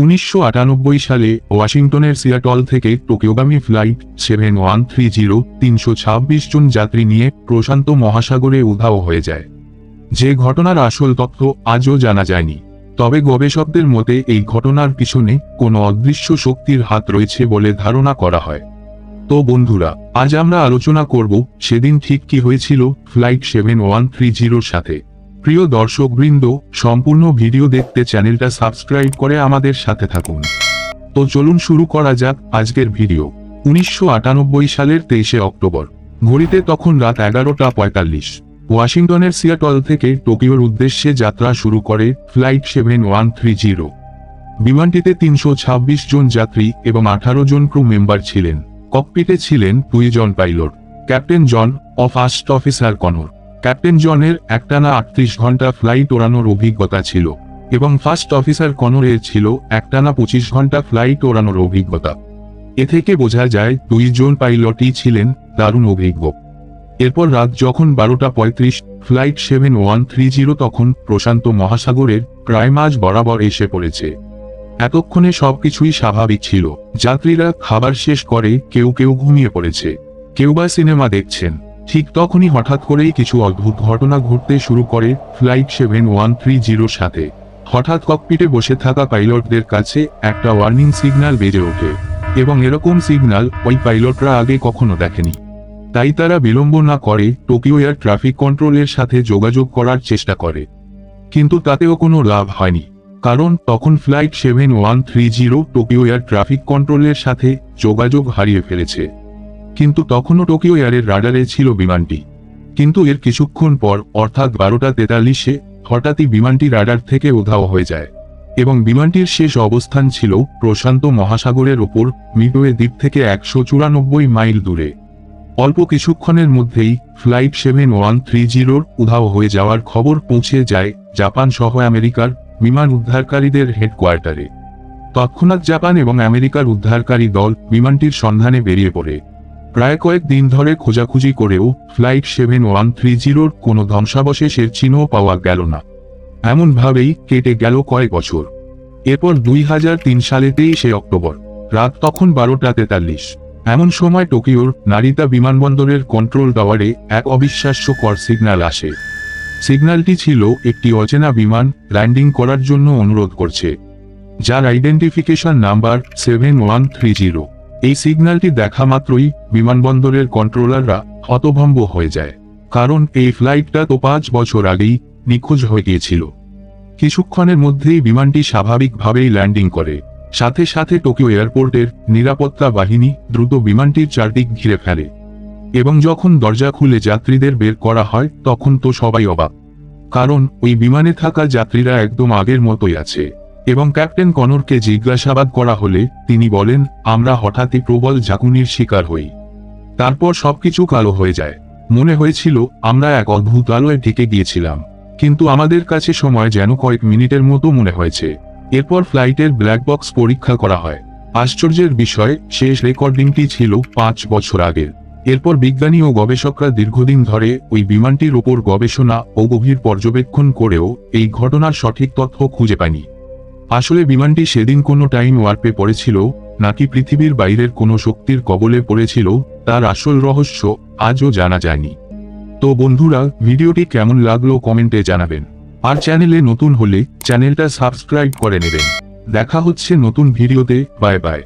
উনিশশো আটানব্বই সালে ওয়াশিংটনের সিয়াটল থেকে টোকিওগামী flight seven one three zero তিনশো ছাব্বিশ জন যাত্রী নিয়ে প্রশান্ত মহাসাগরে উধাও হয়ে যায়। যে ঘটনার আসল তথ্য আজও জানা যায়নি। তবে গবেষকদের মতে এই ঘটনার পিছনে কোনো অদৃশ্য শক্তির হাত রয়েছে বলে ধারণা করা হয়। তো বন্ধুরা, আজ আমরা আলোচনা করব সেদিন ঠিক কি হয়েছিল ফ্লাইট সেভেন ওয়ান থ্রি জিরোর সাথে। প্রিয় দর্শকবৃন্দ, সম্পূর্ণ ভিডিও দেখতে চ্যানেলটা সাবস্ক্রাইব করে আমাদের সাথে থাকুন। তো চলুন শুরু করা যাক আজকের ভিডিও। উনিশশো আটানব্বই সালের তেইশে অক্টোবর। ঘড়িতে তখন রাত এগারোটা পঁয়তাল্লিশ। ওয়াশিংটনের সিয়াটল থেকে টোকিওর উদ্দেশ্যে যাত্রা শুরু করে flight seven one three zero. বিমানটিতে তিনশো ছাব্বিশ জন যাত্রী এবং আঠারো জন ক্রু মেম্বার ছিলেন। ককপিটে ছিলেন দুইজন পাইলট। ক্যাপ্টেন জন ও ফার্স্ট অফিসার কনর। ক্যাপ্টেন জনের একটানা আটত্রিশ ঘণ্টা ফ্লাইট ওড়ানোর অভিজ্ঞতা ছিল, এবং ফার্স্ট অফিসার কনরের ছিল একটানা পঁচিশ ঘণ্টা ফ্লাইট ওড়ানোর অভিজ্ঞতা। এ থেকে বোঝা যায় দুইজন পাইলটই ছিলেন দারুণ অভিজ্ঞ। এরপর রাত যখন বারোটা পঁয়ত্রিশ, flight seven one three zero তখন প্রশান্ত মহাসাগরের প্রায় মাঝ বরাবর এসে পড়েছে। এতক্ষণে সবকিছুই স্বাভাবিক ছিল, যাত্রীরা খাবার শেষ করে কেউ কেউ ঘুমিয়ে পড়েছে, কেউ বা সিনেমা দেখছেন। ঠিক তখনই হঠাৎ করেই কিছু অদ্ভুত ঘটনা ঘটতে শুরু করে ফ্লাইট সেভেন ওয়ান থ্রি জিরোর সাথে। হঠাৎ ককপিটে বসে থাকা পাইলটদের কাছে একটা ওয়ার্নিং সিগন্যাল বেজে ওঠে, এবং এরকম সিগন্যাল ওই পাইলটরা আগে কখনো দেখেনি। তাই তারা বিলম্ব না করে টোকিও এয়ার ট্রাফিক কন্ট্রোলের সাথে যোগাযোগ করার চেষ্টা করে। কিন্তু তাতেও কোনো লাভ হয়নি, কারণ তখন flight seven one three zero Tokyo air traffic কন্ট্রোলের সাথে যোগাযোগ হারিয়ে ফেলেছে। কিন্তু তখনও টোকিও এয়ারের রাডারে ছিল বিমানটি। কিন্তু এর কিছুক্ষণ পর, অর্থাৎ বারোটা তেতাল্লিশে, হঠাৎই বিমানটি রাডার থেকে উধাও হয়ে যায়। এবং বিমানটির শেষ অবস্থান ছিল প্রশান্ত মহাসাগরের ওপর, মিডওয়ে দ্বীপ থেকে একশো চুরানব্বই মাইল দূরে। অল্প কিছুক্ষণের মধ্যেই, ফ্লাইট সেভেন ওয়ান থ্রি জিরোর উধাও হয়ে যাওয়ার খবর পৌঁছে যায় জাপান সহ আমেরিকার বিমান উদ্ধারকারীদের হেডকোয়ার্টারে। তৎক্ষণাৎ জাপান এবং আমেরিকার উদ্ধারকারী দল বিমানটির সন্ধানে বেরিয়ে পড়ে। প্রায় কয়েক দিন ধরে খোঁজাখুঁজি করেও ফ্লাইট সেভেন ওয়ান থ্রি জিরোর কোনো ধ্বংসাবশেষের চিহ্ন পাওয়া গেল না। এমনভাবেই কেটে গেল কয়েক বছর। এরপর দুই হাজার তিন সালে তেইশে অক্টোবর, রাত তখন বারোটা তেতাল্লিশ। এমন সময় টোকিওর নারিতা বিমানবন্দরের কন্ট্রোল টাওয়ারে এক অবিশ্বাস্যকর সিগন্যাল আসে। সিগন্যালটি ছিল একটি অচেনা বিমান ল্যান্ডিং করার জন্য অনুরোধ করছে, যার identification number seven one three zero. এই সিগন্যালটি দেখা মাত্রই বিমানবন্দরের কন্ট্রোলাররা হতভম্ব হয়ে যায়, কারণ এই ফ্লাইটটা তো পাঁচ বছর আগেই নিখোঁজ হয়ে গিয়েছিল। কিছুক্ষণের মধ্যেই বিমানটি স্বাভাবিকভাবেই ল্যান্ডিং করে। সাথে সাথে টোকিও এয়ারপোর্টের নিরাপত্তা বাহিনী দ্রুত বিমানটির চারদিক ঘিরে ফেলে এবং যখন দরজা খুলে যাত্রীদের বের করা হয়, তখন তো সবাই অবাক। কারণ ওই বিমানে থাকা যাত্রীরা একদম আগের মতোই আছে। এবং ক্যাপ্টেন কনরকে জিজ্ঞাসাবাদ করা হলে তিনি বলেন, আমরা হঠাৎই প্রবল ঝাঁকুনির শিকার হই। তারপর সবকিছু কালো হয়ে যায়। মনে হয়েছিল, আমরা এক অদ্ভুত আলোয় ঢেকে গিয়েছিলাম। কিন্তু আমাদের কাছে সময় যেন কয়েক মিনিটের মতো মনে হয়েছে। এরপর ফ্লাইটের ব্ল্যাক বক্স পরীক্ষা করা হয়। আশ্চর্যের বিষয়, শেষ রেকর্ডিংটি ছিল পাঁচ বছর আগের। এরপর বিজ্ঞানী ও গবেষকরা দীর্ঘদিন ধরে ওই বিমানটির ওপর গবেষণা ও গভীর পর্যবেক্ষণ করেও এই ঘটনার সঠিক তথ্য খুঁজে পায়নি। আসলে বিমানটি সেদিন কোনো টাইম ওয়ার্পে পড়েছিল, নাকি পৃথিবীর বাইরের কোনো শক্তির কবলে পড়েছিল, তার আসল রহস্য আজও জানা যায়নি। তো বন্ধুরা, ভিডিওটি কেমন লাগল কমেন্টে জানাবেন। আর চ্যানেলে নতুন হলে চ্যানেলটা সাবস্ক্রাইব করে নেবেন। দেখা হচ্ছে নতুন ভিডিওতে, বাই বাই।